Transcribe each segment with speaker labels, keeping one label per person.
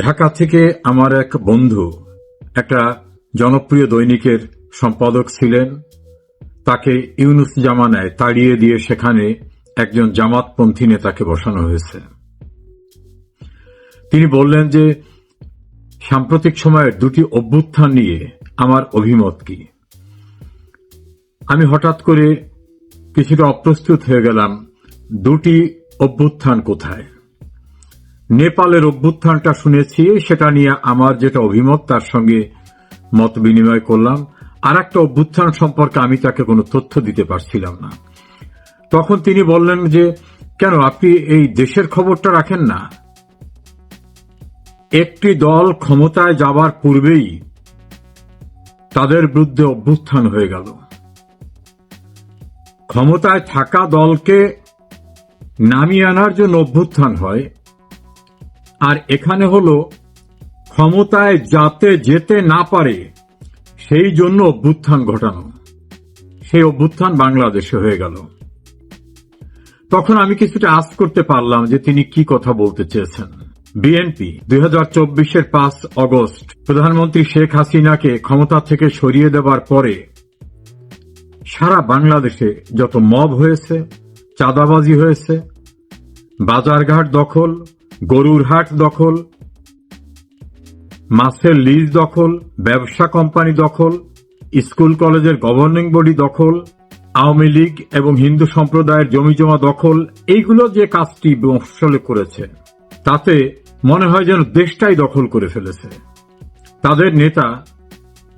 Speaker 1: ঢাকা থেকে আমার এক বন্ধু, একটা জনপ্রিয় দৈনিকের সম্পাদক ছিলেন। তাকে ইউনুস জামানায় তাড়িয়ে দিয়ে সেখানে একজন জামাতপন্থী নেতাকে বসানো হয়েছে। তিনি বললেন যে, সাম্প্রতিক সময়ের দুটি অভ্যুত্থান নিয়ে আমার অভিমত কি? আমি হঠাৎ করে কিছুটা অপ্রস্তুত হয়ে গেলাম, দুটি অভ্যুত্থান কোথায়? নেপালের অভ্যুত্থানটা শুনেছি, সেটা নিয়ে আমার যেটা অভিমত, তার সঙ্গে মত বিনিময় করলাম। আর একটা অভ্যুত্থান সম্পর্কে আমি তাকে কোনো তথ্য দিতে পারছিলাম না। তখন তিনি বললেন যে, কেন, আপনি এই দেশের খবরটা রাখেন না? একটি দল ক্ষমতায় যাবার পূর্বেই তাদের বিরুদ্ধে অভ্যুত্থান হয়ে গেল। ক্ষমতায় থাকা দলকে নামিয়ে আনার জন্য অভ্যুত্থান হয় আর এখানে হলো ক্ষমতায় যাতে যেতে না পারে, সেই জন্য অভ্যুত্থান ঘটানো। সেই অভ্যুত্থান বাংলাদেশে হয়ে গেল। তখন আমি কিছুটা আস করতে পারলাম যে তিনি কি কথা বলতে চেয়েছেন। বিএনপি, দুই হাজার চব্বিশের পাঁচ অগস্ট প্রধানমন্ত্রী শেখ হাসিনাকে ক্ষমতা থেকে সরিয়ে দেবার পরে সারা বাংলাদেশে যত মব হয়েছে, চাঁদাবাজি হয়েছে, বাজারঘাট দখল গরুর হাট দখল, মাছের লিজ দখল, ব্যবসা কোম্পানি দখল, স্কুল কলেজের গভর্নিং বডি দখল, আওয়ামী লীগ এবং হিন্দু সম্প্রদায়ের জমিজমা দখল, এইগুলো যে কাজটি মফসলে করেছে, তাতে মনে হয় যেন দেশটাই দখল করে ফেলেছে। তাদের নেতা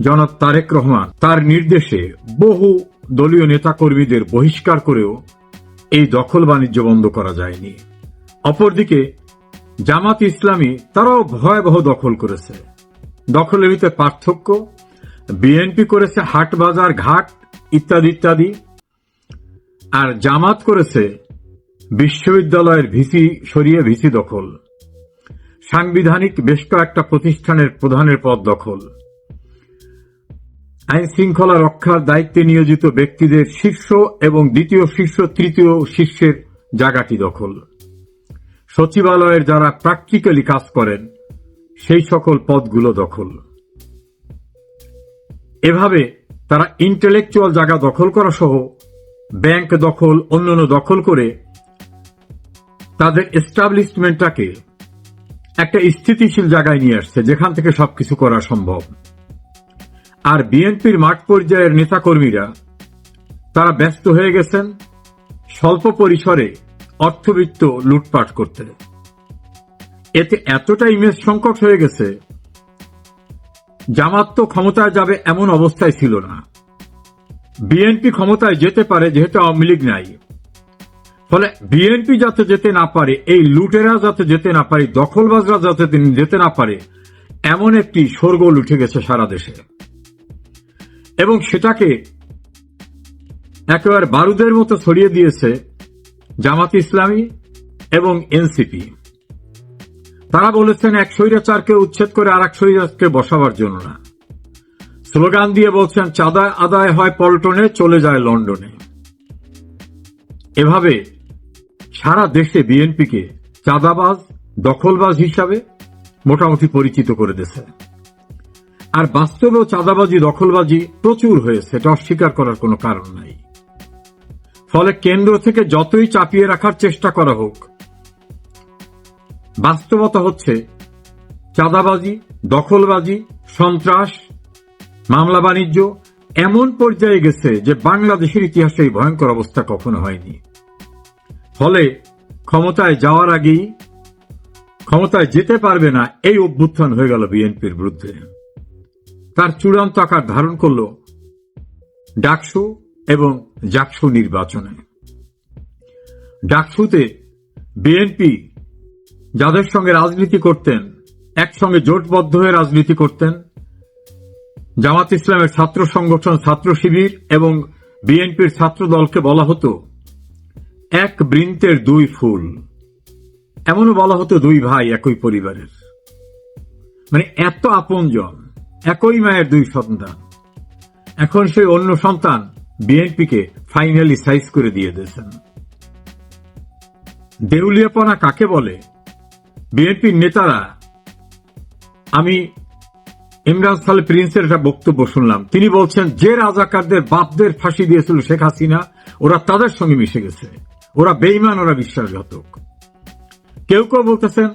Speaker 1: জনাব তারেক রহমান তার নির্দেশে বহু দলীয় নেতাকর্মীদের বহিষ্কার করেও এই দখল বাণিজ্য বন্ধ করা যায়নি। অপরদিকে জামাত ইসলামী তারাও ভয়াবহ দখল করেছে। দখলের ভিতরে পার্থক্য, বিএনপি করেছে হাট বাজার ঘাট, ইত্যাদি ইত্যাদি। আর জামাত করেছে বিশ্ববিদ্যালয়ের ভিসি সরিয়ে ভিসি দখল। সাংবিধানিক বেশ কয়েকটা প্রতিষ্ঠানের প্রধানের পদ দখল। আইন শৃঙ্খলা রক্ষার দায়িত্বে নিয়োজিত ব্যক্তিদের শীর্ষ এবং দ্বিতীয় শীর্ষ, তৃতীয় শীর্ষের জায়গাটি দখল। সচিবালয়ের যারা প্র্যাকটিক্যালি কাজ করেন, সেই সকল পদগুলো দখল। এভাবে তারা ইন্টেলেকচুয়াল জায়গা দখল করা সহ ব্যাংক দখল, অন্যান্য দখল করে তাদের এস্টাবলিশমেন্টটাকে একটা স্থিতিশীল জায়গায় নিয়ে আসছে, যেখান থেকে সবকিছু করা সম্ভব। আর বিএনপির মাঠ পর্যায়ের নেতাকর্মীরা, তারা ব্যস্ত হয়ে গেছেন, স্বল্প পরিসরে অর্থবিত্ত লুটপাট করতে। এতে এতটা ইমেজ সংকট হয়ে গেছে, জামাত তো ক্ষমতায় যাবে এমন অবস্থায় ছিল না। বিএনপি ক্ষমতায় যেতে পারে যেহেতু আওয়ামী লীগ নাই। ফলে বিএনপি যাতে যেতে না পারে, এই লুটেরা যাতে যেতে না পারে, দখলবাজরা যাতে তিনি যেতে না পারে, এমন একটি শোরগোল উঠে গেছে সারা দেশে। এবং সেটাকে একেবারে বারুদের মতো ছড়িয়ে দিয়েছে জামাত ইসলামী এবং এনসিপি। তারা বলেছেন, এক স্বৈরাচারকে উচ্ছেদ করে আর এক স্বৈরাচারকে বসাবার জন্য না। স্লোগান দিয়ে বলছেন, চাঁদা আদায় হয় পল্টনে, চলে যায় লন্ডনে। এভাবে সারা দেশে বিএনপিকে চাঁদাবাজ, দখলবাজ হিসাবে মোটামুটি পরিচিত করে দিয়েছে। আর বাস্তবেও চাঁদাবাজি, দখলবাজি প্রচুর হয়েছে, এটা অস্বীকার করার কোনো কারণ নাই। ফলে কেন্দ্র থেকে যতই চাপিয়ে রাখার চেষ্টা করা হোক, বাস্তবতা হচ্ছে চাঁদাবাজি, দখলবাজি, সন্ত্রাস, মামলা বাণিজ্য এমন পর্যায়ে গেছে যে বাংলাদেশের ইতিহাসে এই ভয়ঙ্কর অবস্থা কখনো হয়নি। ফলে ক্ষমতায় যাওয়ার আগেই ক্ষমতায় যেতে পারবে না এই অভ্যুত্থান হয়ে গেল বিএনপির বিরুদ্ধে। তার চূড়ান্ত আকার ধারণ করল ডাকসু এবং জাকসু নির্বাচনে। ডাকসুতে বিএনপি যাদের সঙ্গে রাজনীতি করতেন, একসঙ্গে জোটবদ্ধ হয়ে রাজনীতি করতেন, জামাত ইসলামের ছাত্র সংগঠন, ছাত্র শিবির এবং বিএনপির ছাত্র দলকে বলা হতো এক বৃন্তের দুই ফুল। এমনও বলা হতো দুই ভাই একই পরিবারের। মানে এত আপনজন, একই মায়ের দুই সন্তান। এখন সেই অন্য সন্তান বিএনপিকে ফাইনালি সাইজ করে দিয়ে দিয়েছেন। দেউলিয়াপনা কাকে বলে? বিএনপির নেতারা, আমি ইমরান সালে প্রিন্সের একটা বক্তব্য শুনলাম। তিনি বলছেন, যে রাজাকারদের বাপদের ফাঁসি দিয়েছিল শেখ হাসিনা, ওরা তাদের সঙ্গে মিশে গেছে। ওরা বেইমান ওরা বিশ্বাসঘাতক। কেউ কেউ বলতেছেন,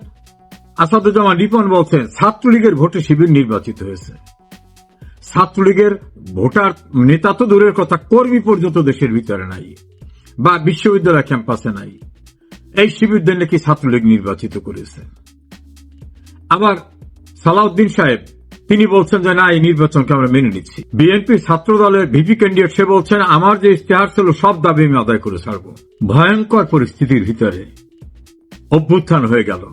Speaker 1: আসাদুজ্জামান রিপন বলছেন, ছাত্রলীগের ভোটে শিবির নির্বাচিত হয়েছে। ছাত্রলীগের ভোটার নেতা তো দূরের কথা, কর্মী পর্যন্ত দেশের ভিতরে নাই বা বিশ্ববিদ্যালয় ক্যাম্পাসে নাই। এই শিবিরদের নাকি ছাত্রলীগ নির্বাচিত করেছে? আবার সালাউদ্দিন সাহেব, তিনি বলছেন যে না, এই নির্বাচনকে আমরা মেনে নিচ্ছি। বিএনপি ছাত্র দলের ভিপি ক্যান্ডিডেট, সে বলছেন, আমার যে ইশতেহার ছিল, সব দাবি আমি আদায় করে ছাড়ব। ভয়ঙ্কর পরিস্থিতির ভিতরে অভ্যুত্থান হয়ে গেল।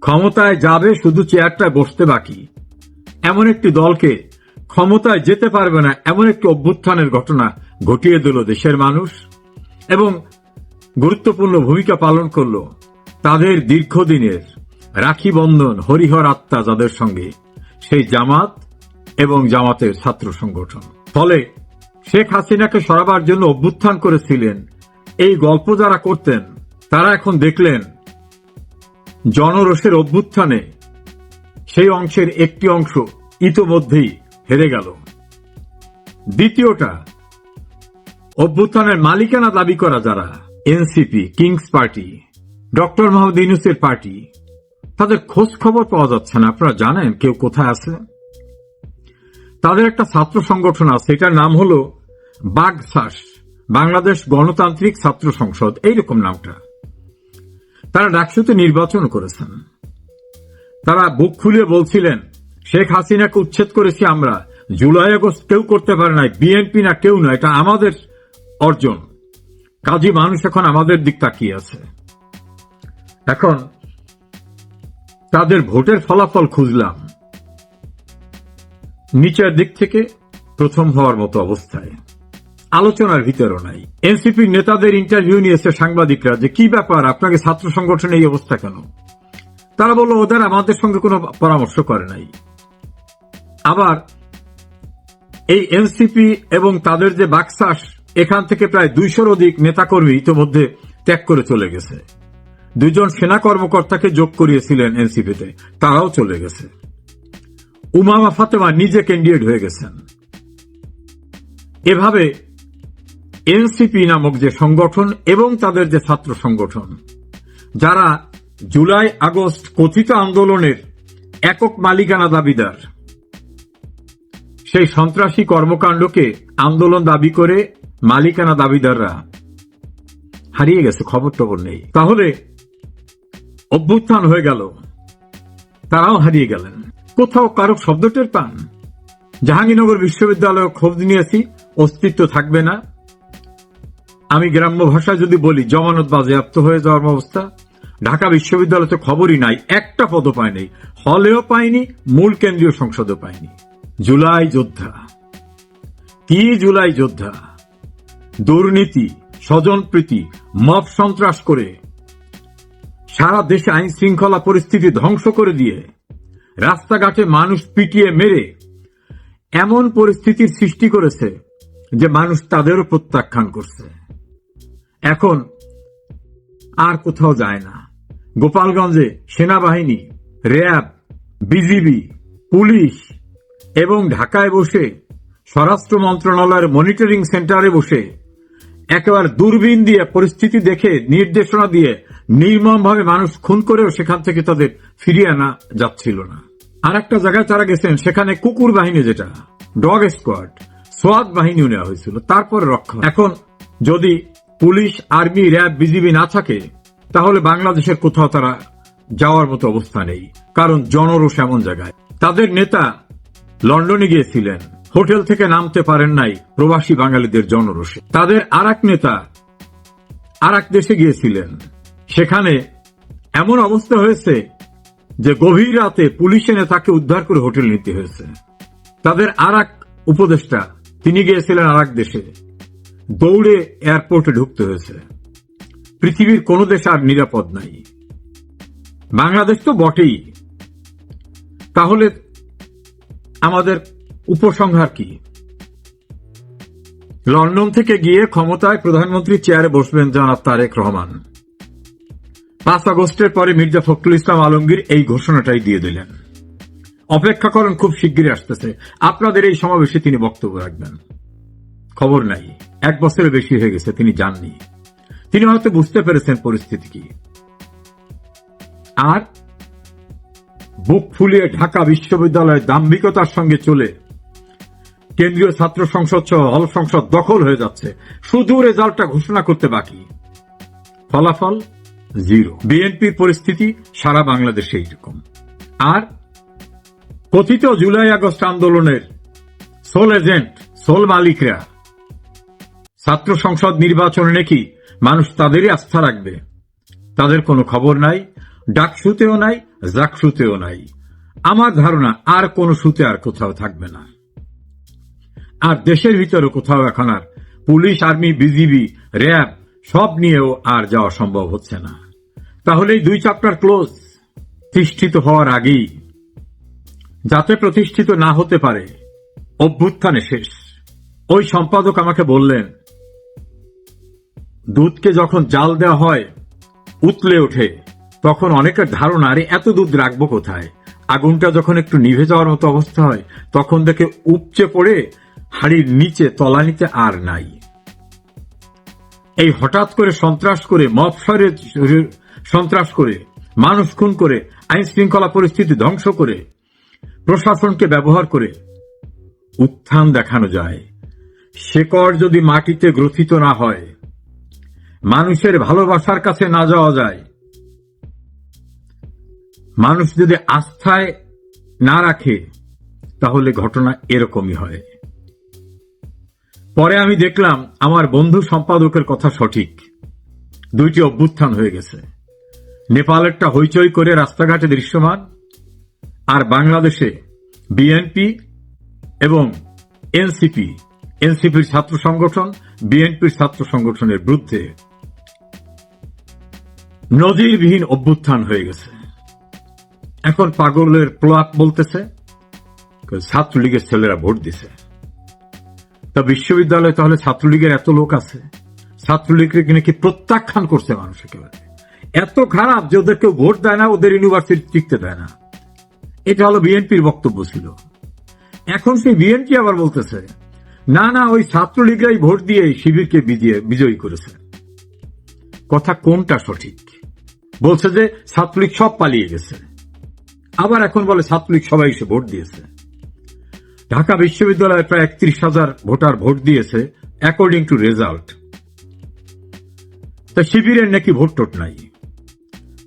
Speaker 1: ক্ষমতায় যাবে, শুধু চেয়ারটায় বসতে বাকি। এমন একটি দলকে ক্ষমতায় যেতে পারবে না এমন একটি অভ্যুত্থানের ঘটনা ঘটিয়ে দিল দেশের মানুষ এবং গুরুত্বপূর্ণ ভূমিকা পালন করল তাদের দীর্ঘদিনের রাখি বন্ধন হরিহর আত্মা যাদের সঙ্গে, সেই জামাত এবং জামাতের ছাত্র সংগঠন। ফলে শেখ হাসিনাকে সরাবার জন্য অভ্যুত্থান করেছিলেন, এই গল্প যারা করতেন, তারা এখন দেখলেন জনরসের অভ্যুত্থানে সেই অংশের একটি অংশ ইতোমধ্যেই হেরে গেল। দ্বিতীয়টা, অভ্যুত্থানের মালিকানা দাবি করা যারা, NCP, kings party, doctor Mohammad ইউনুসের পার্টি, তাদের খোঁজ খবর পাওয়া যাচ্ছে না। আপনারা জানেন কেউ কোথায় আছে? তাদের একটা ছাত্র সংগঠন আছে, এটার নাম হল বাগসাস, বাংলাদেশ গণতান্ত্রিক ছাত্র সংসদ, এইরকম নামটা। তারা ডাকসুতে নির্বাচন করেছেন। তারা বুক খুলিয়ে বলছিলেন শেখ হাসিনাকে উচ্ছেদ করেছি আমরা। জুলাই আগস্ট কেউ করতে পারে নাই। বিএনপি না কেউ না, এটা আমাদের অর্জন। কাজী মানুষ এখন আমাদের দিক তাকিয়ে আছে। এখন তাদের ভোটের ফলাফল খুঁজলাম। নিচের দিক থেকে প্রথম হওয়ার মতো অবস্থায়। আলোচনার ভিতরও নাই। এনসিপির নেতাদের ইন্টারভিউ নিয়েছে সাংবাদিকরা যে, কি ব্যাপার, আপনাকে ছাত্র সংগঠনে এই অবস্থা কেন? তারা বলল, ওদের আমাদের সঙ্গে কোনো পরামর্শ করে নাই। আবার এই এনসিপি এবং তাদের যে বাকসাস, এখান থেকে প্রায় দুইশোর অধিক নেতাকর্মী ইতিমধ্যে ত্যাগ করে চলে গেছে। দুজন সেনা কর্মকর্তাকে যোগ করিয়েছিলেন এনসিপিতে, তারাও চলে গেছে। উমামা ফাতেমা নিজে ক্যান্ডিডেট হয়ে গেছেন। এভাবে এনসিপি নামক যে সংগঠন এবং তাদের যে ছাত্র সংগঠন, যারা জুলাই আগস্ট কথিত আন্দোলনের একক মালিকানা দাবিদার সেই সন্ত্রাসী কর্মকাণ্ডকে আন্দোলন দাবি করে মালিকানা দাবিদাররা। হারিয়ে গেছে খবর টবর নেই। তাহলে অভ্যুত্থান হয়ে গেল। তারাও হারিয়ে গেলেন। কোথাও কারও শব্দ টের পান? জাহাঙ্গীরনগর বিশ্ববিদ্যালয়ে খোঁজ নিয়েছি, অস্তিত্ব থাকবে না। আমি গ্রাম্য ভাষায় যদি বলি, জমানত বাজেয়াপ্ত হয়ে যাওয়ার অবস্থা। ঢাকা বিশ্ববিদ্যালয়তে খবরই নাই, একটা পদ পায়নি হলেও পায়নি মূল কেন্দ্রীয় সংসদও পায়নি জুলাই যোদ্ধা। কি জুলাই যোদ্ধা? দুর্নীতি, স্বজনপ্রীতি মফ সন্ত্রাস করে সারা দেশে আইন শৃঙ্খলা পরিস্থিতি ধ্বংস করে দিয়ে রাস্তাঘাটে মানুষ পিটিয়ে মেরে এমন পরিস্থিতির সৃষ্টি করেছে যে মানুষ তাদেরও প্রত্যাখ্যান করছে। এখন আর কোথাও যায় না। গোপালগঞ্জে সেনাবাহিনী, র্যাব, বিজিবি, পুলিশ এবং ঢাকায় বসে, স্বরাষ্ট্র মন্ত্রণালয়ের মনিটরিং সেন্টারে বসে, একেবারে দূরবীন দিয়ে পরিস্থিতি দেখে নির্দেশনা দিয়ে নির্মমভাবে মানুষ খুন করেও সেখান থেকে তাদের ফিরিয়ে আনা যাচ্ছিল না। আর একটা জায়গায় তারা গেছেন, সেখানে কুকুর বাহিনী যেটা, ডগ স্কোয়াড, সোয়াদ বাহিনীও নেওয়া হয়েছিল, তারপর রক্ষা। এখন যদি পুলিশ, আর্মি, র্যাব, বিজিবি না থাকে, তাহলে বাংলাদেশের কোথাও তারা যাওয়ার মতো অবস্থা নেই, কারণ জনরোষ এমন জায়গায়। তাদের নেতা লন্ডনে গিয়েছিলেন। হোটেল থেকে নামতে পারেন নাই প্রবাসী বাঙালিদের জনরোষে। তাদের আর নেতা আর দেশে গিয়েছিলেন। সেখানে এমন অবস্থা হয়েছে যে গভীর রাতে পুলিশ এনে তাকে উদ্ধার করে হোটেল নিতে হয়েছে। তাদের আর উপদেষ্টা, তিনি গিয়েছিলেন আর দেশে। দৌড়ে এয়ারপোর্টে ঢুকতে হয়েছে। পৃথিবীর কোন দেশ আর নিরাপদ নাই। বাংলাদেশ তো বটেই। তাহলে আমাদের উপসংহার কি? লন্ডন থেকে গিয়ে ক্ষমতায় প্রধানমন্ত্রী চেয়ারে বসবেন জনাব তারেক রহমান। পাঁচ আগস্টের পরে মির্জা ফখরুল ইসলাম আলমগীর এই ঘোষণাটাই দিয়ে দিলেন। অপেক্ষা করেন, খুব শিগগিরই আসতেছে। আপনাদের এই সমাবেশে তিনি বক্তব্য রাখবেন। খবর নাই। এক বছরের বেশি হয়ে গেছে, তিনি যাননি। তিনি হয়তো বুঝতে পেরেছেন পরিস্থিতি কি। আর বুক ফুলিয়ে ঢাকা বিশ্ববিদ্যালয়ের দাম্ভিকতার সঙ্গে চলে। কেন্দ্রীয় ছাত্র সংসদ সহ হল সংসদ দখল হয়ে যাচ্ছে। শুধু রেজাল্টটা ঘোষণা করতে বাকি। ফলাফল জিরো। বিএনপির পরিস্থিতি সারা বাংলাদেশে এইরকম। আর কথিত জুলাই আগস্ট আন্দোলনের সোল এজেন্ট, সোল মালিকরা। ছাত্র সংসদ নির্বাচনে নাকি মানুষ তাদেরই আস্থা রাখবে? তাদের কোনো খবর নাই। ডাকসুতেও নাই, জাকসুতেও নাই। আমার ধারণা, আর কোন সুতে আর কোথাও থাকবে না। আর দেশের ভিতরে কোথাও এখন আর পুলিশ, আর্মি, বিজিবি, র্যাব সব নিয়েও আর যাওয়া সম্ভব হচ্ছে না। তাহলে দুই চ্যাপ্টার ক্লোজ, প্রতিষ্ঠিত হওয়ার আগেই, যাতে প্রতিষ্ঠিত না হতে পারে, অভ্যুত্থানে শেষ। ওই সম্পাদক আমাকে বললেন, দুধকে যখন জাল দেওয়া হয়, উতলে ওঠে তখন অনেকের ধারণা, আরে, এত দুধ রাখব কোথায়? আগুনটা যখন একটু নিভে যাওয়ার মতো অবস্থা হয়, তখন দেখে উপচে পড়ে হাড়ির নিচে, তলানিতে আর নাই। এই হঠাৎ করে সন্ত্রাস করে মফসরে সন্ত্রাস করে, মানুষ খুন করে আইন শৃঙ্খলা পরিস্থিতি ধ্বংস করে, প্রশাসনকে ব্যবহার করে উত্থান দেখানো যায়। শেকড় যদি মাটিতে গ্রথিত না হয়, মানুষের ভালোবাসার কাছে না যাওয়া যায়। মানুষ যদি আস্থায় না রাখে, তাহলে ঘটনা এরকমই হয়। পরে আমি দেখলাম আমার বন্ধু সম্পাদকের কথা সঠিক। দুইটি অভ্যুত্থান হয়ে গেছে। নেপালেরটা হইচই করে রাস্তাঘাটে দৃশ্যমান, আর বাংলাদেশে বিএনপি এবং এনসিপি, এনসিপির ছাত্র সংগঠন, বিএনপির ছাত্র সংগঠনের বিরুদ্ধে নজিরবিহীন অভ্যুত্থান হয়ে গেছে। এখন পাগলের প্লাক বলতেছে ছাত্রলীগের ছেলেরা ভোট দিছে। তা বিশ্ববিদ্যালয়ে তাহলে ছাত্রলীগের এত লোক আছে? ছাত্রলীগকে নাকি প্রত্যাখ্যান করছে মানুষ একেবারে? এত খারাপ যে ওদের কেউ ভোট দেয় না, ওদের ইউনিভার্সিটি টিকতে দেয় না। এটা হলো বিএনপির বক্তব্য ছিল। এখন সেই বিএনপি আবার বলতেছে, না না, ওই ছাত্রলীগরাই ভোট দিয়ে শিবিরকে বিজয়ে, বিজয়ী করেছে। কথা কোনটা সঠিক? বলছে যে ছাত্রলীগ সব পালিয়ে গেছে। আবার এখন বলে ছাত্রলীগ সবাই এসে ভোট দিয়েছে। ঢাকা বিশ্ববিদ্যালয়ে প্রায় একত্রিশ হাজার ভোটার ভোট দিয়েছে অ্যাকর্ডিং টু রেজাল্ট তা শিবিরের নাকি ভোট টোট নাই।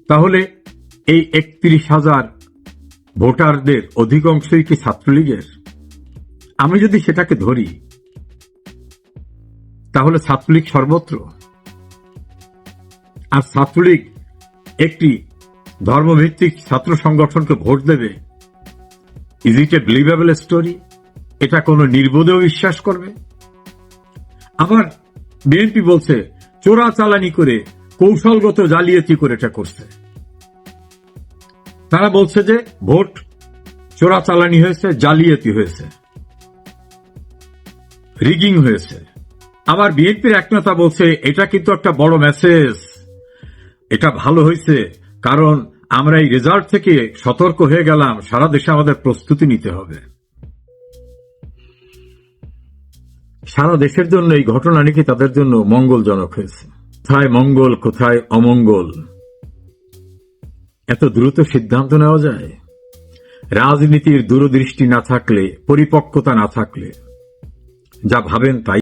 Speaker 1: তাহলে এই একত্রিশ হাজার ভোটারদের অধিকাংশই কি ছাত্রলীগের? আমি যদি সেটাকে ধরি, তাহলে ছাত্রলীগ সর্বত্র। আর ছাত্রলীগ একটি ধর্মভিত্তিক ছাত্র সংগঠনকে ভোট দেবে is it a believable story এটা কোনো নির্বোধেও বিশ্বাস করবে? আবার বিএনপি বলছে, চোরা চালানি করে, কৌশলগত জালিয়াতি করে এটা করছে। তারা বলছে যে, ভোট চোরা চালানি হয়েছে, জালিয়াতি হয়েছে। রিগিং হয়েছে। আবার বিএনপির এক বলছে, এটা কিন্তু একটা বড় মেসেজ এটা ভালো হয়েছে। কারণ আমরা এই রেজাল্ট থেকে সতর্ক হয়ে গেলাম, সারা দেশে আমাদের প্রস্তুতি নিতে হবে। সারা দেশের জন্য এই ঘটনা নাকি তাদের জন্য মঙ্গলজনক হয়েছে। কোথায় মঙ্গল, কোথায় অমঙ্গল? এত দ্রুত সিদ্ধান্ত নেওয়া যায়? রাজনীতির দূরদৃষ্টি না থাকলে, পরিপক্কতা না থাকলে, যা ভাবেন তাই